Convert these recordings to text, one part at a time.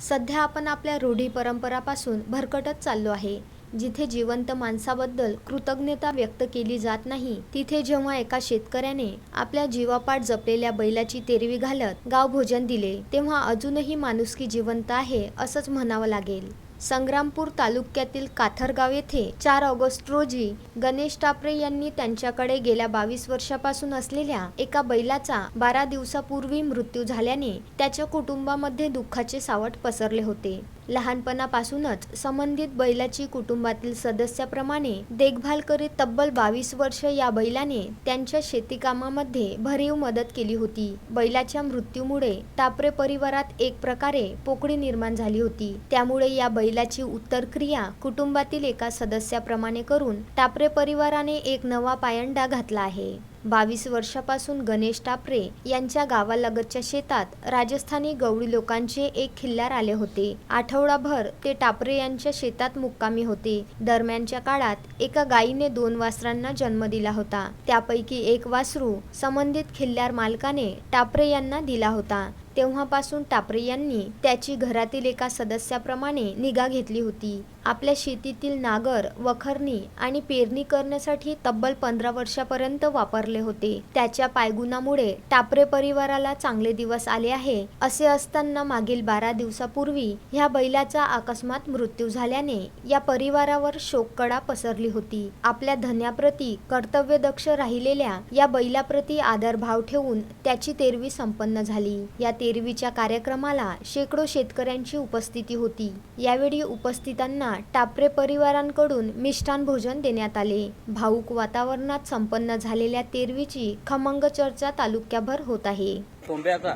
सध्या आपण आपल्या रूढी परंपरापासून भरकटत चाललो आहे. जिथे जिवंत माणसाबद्दल कृतज्ञता व्यक्त केली जात नाही तिथे जेव्हा एका शेतकऱ्याने आपल्या जीवापाड जपलेल्या बैलाची तेरवी घालत गाव भोजन दिले तेव्हा अजूनही माणुसकी जिवंत आहे असंच म्हणावं लागेल. संग्रामपूर तालुक्यातील काथरगाव येथे चार ऑगस्ट रोजी गणेश टापरे यांनी त्यांच्याकडे गेल्या बावीस वर्षापासून असलेल्या एका बैलाचा बारा दिवसापूर्वी मृत्यू झाल्याने त्याच्या कुटुंबामध्ये दुःखाचे सावट पसरले होते. लहानपणापासूनच संबंधित बैलाची कुटुंबातील सदस्याप्रमाणे देखभाल करीत तब्बल बावीस वर्ष या बैलाने त्यांच्या शेतीकामामध्ये भरीव मदत केली होती. बैलाच्या मृत्यूमुळे टापरे परिवारात एक प्रकारे पोकळी निर्माण झाली होती. त्यामुळे या बैलाची उत्तर क्रिया कुटुंबातील एका सदस्याप्रमाणे करून टापरे परिवाराने एक नवा पायंडा घातला आहे. बावीस वर्षापासून गणेश टापरे यांच्या गावालगतच्या शेतात राजस्थानी गवळी लोकांचे एक खिल्लार आले होते. आठवडाभर ते टापरे यांच्या शेतात मुक्कामी होते. दरम्यानच्या काळात एका गायीने दोन वासरांना जन्म दिला होता. त्यापैकी एक वासरू संबंधित खिल्लार मालकाने टापरे यांना दिला होता. तेव्हापासून टापरे यांनी त्याची घरातील एका सदस्याप्रमाणे निगा घेतली होती. आपल्या शेतीतील नागर वखरणी आणि पेरणी करण्यासाठी तब्बल पंधरा वर्षापर्यंत वापरले होते. त्याच्या पायगुणामुळे टापरे परिवाराला चांगले दिवस आले आहे असे असताना मागील बारा दिवसापूर्वी ह्या बैलाचा अकस्मात मृत्यू झाल्याने या परिवारावर शोककडा पसरली होती. आपल्या धन्याप्रती कर्तव्यदक्ष राहिलेल्या या बैलाप्रती आदरभाव ठेवून त्याची तेरवी संपन्न झाली. या तेरवीच्या कार्यक्रमाला शेकडो शेतकऱ्यांची उपस्थिती होती. यावेळी उपस्थितांना टापरे परिवारांकडून मिष्टान भोजन देण्यात आले. भाऊक वातावरणात संपन्न झालेल्या तेरवीची खमंग चर्चा तालुक्याभर होत आहे. तोंब्याचा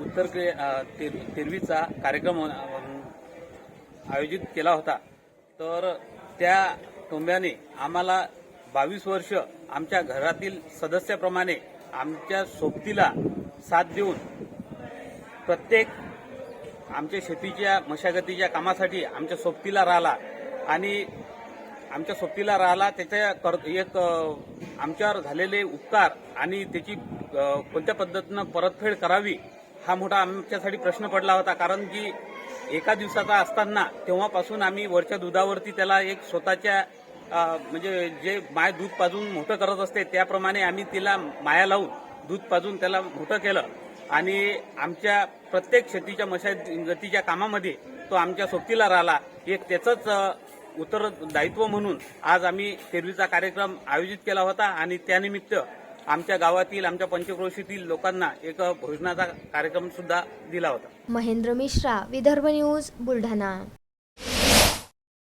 उत्तर तेरवीचा कार्यक्रम आयोजित केला होता. तर त्या टोंब्याने आम्हाला बावीस वर्ष आमच्या घरातील सदस्याप्रमाणे आमच्या सोबतीला साथ देऊन प्रत्येक आमच्या शेतीच्या मशागतीच्या कामासाठी आमच्या सोबतीला राहिला आणि आमच्या सोबतीला राहिला त्याच्या कर एक आमच्यावर झालेले उपकार आणि त्याची कोणत्या पद्धतीनं परतफेड करावी हा मोठा आमच्यासाठी प्रश्न पडला होता. कारण की एका दिवसाचा असताना तेव्हापासून आम्ही वरच्या दुधावरती त्याला एक स्वतःच्या म्हणजे जे माय दूध पाजून मोठं करत असते त्याप्रमाणे आम्ही तिला माया लावून दूध पाजून त्याला मोठं केलं. आणि आमच्या प्रत्येक शेतीच्या मशागतीच्या कामामध्ये तो आमच्या सोबतीला राहिला. एक त्याचंच उत्तर दायित्व म्हणून आज आम्ही तेरवीचा कार्यक्रम आयोजित केला होता. आणि त्यानिमित्त आमच्या गावातील आमच्या पंचक्रोशीतील लोकांना एक भोजनाचा कार्यक्रम सुद्धा दिला होता. महेंद्र मिश्रा विदर्भ न्यूज बुलढाणा.